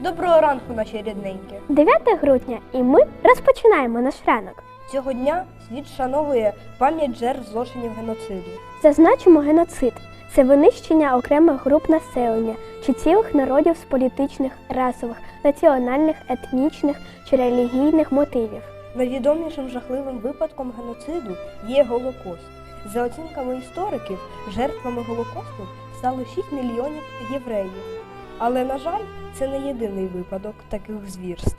Доброго ранку, наші рідненькі. 9 грудня, і ми розпочинаємо наш ранок. Цього дня світ вшановує пам'ять жертв злочинів геноциду. Зазначимо геноцид це винищення окремих груп населення чи цілих народів з політичних, расових, національних, етнічних чи релігійних мотивів. Найвідомішим жахливим випадком геноциду є Голокост. За оцінками істориків, жертвами Голокосту стало 6 мільйонів євреїв. Але, на жаль, це не єдиний випадок таких звірств.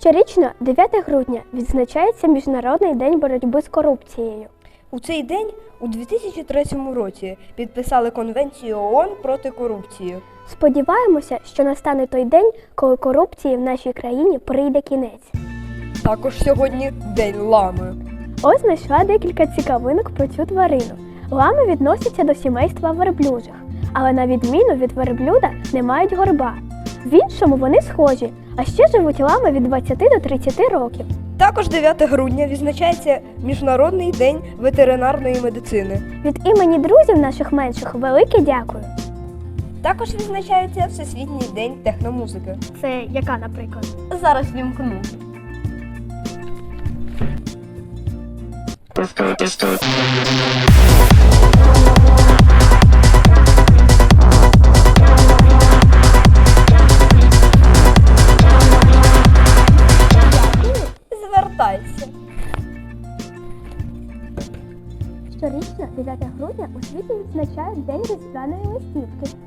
Щорічно, 9 грудня, відзначається Міжнародний день боротьби з корупцією. У цей день у 2003 році підписали Конвенцію ООН проти корупції. Сподіваємося, що настане той день, коли корупції в нашій країні прийде кінець. Також сьогодні День лами. Ось знайшла декілька цікавинок про цю тварину. Лами відносяться до сімейства верблюжих, але на відміну від верблюда не мають горба. В іншому вони схожі, а ще живуть лами від 20 до 30 років. Також 9 грудня відзначається Міжнародний день ветеринарної медицини. Від імені друзів наших менших велике дякую. Також відзначається Всесвітній день техномузики. Це яка, наприклад? Зараз вімкну. Звертайся. Щорічно 9 грудня у світі відзначають День різдвяної листівки.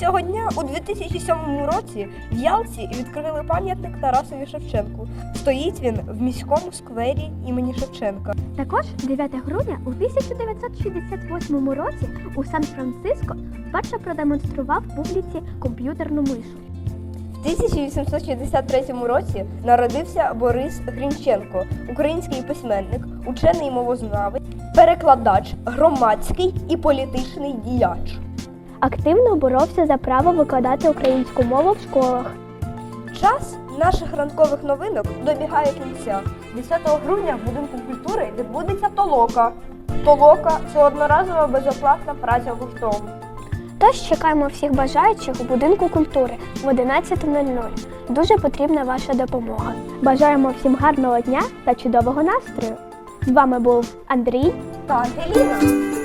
Цього дня у 2007 році в Ялті відкрили пам'ятник Тарасові Шевченку. Стоїть він в міському сквері імені Шевченка. Також 9 грудня у 1968 році у Сан-Франциско вперше продемонстрував публіці комп'ютерну мишу. В 1863 році народився Борис Грінченко, український письменник, учений мовознавець, перекладач, громадський і політичний діяч. Активно боровся за право викладати українську мову в школах. Час наших ранкових новинок добігає кінця. 10 грудня в будинку культури відбудеться толока. Толока це одноразова безоплатна праця гуртом. Тож чекаємо всіх бажаючих у будинку культури в 11.00. Дуже потрібна ваша допомога. Бажаємо всім гарного дня та чудового настрою. З вами був Андрій. Та Ангеліна.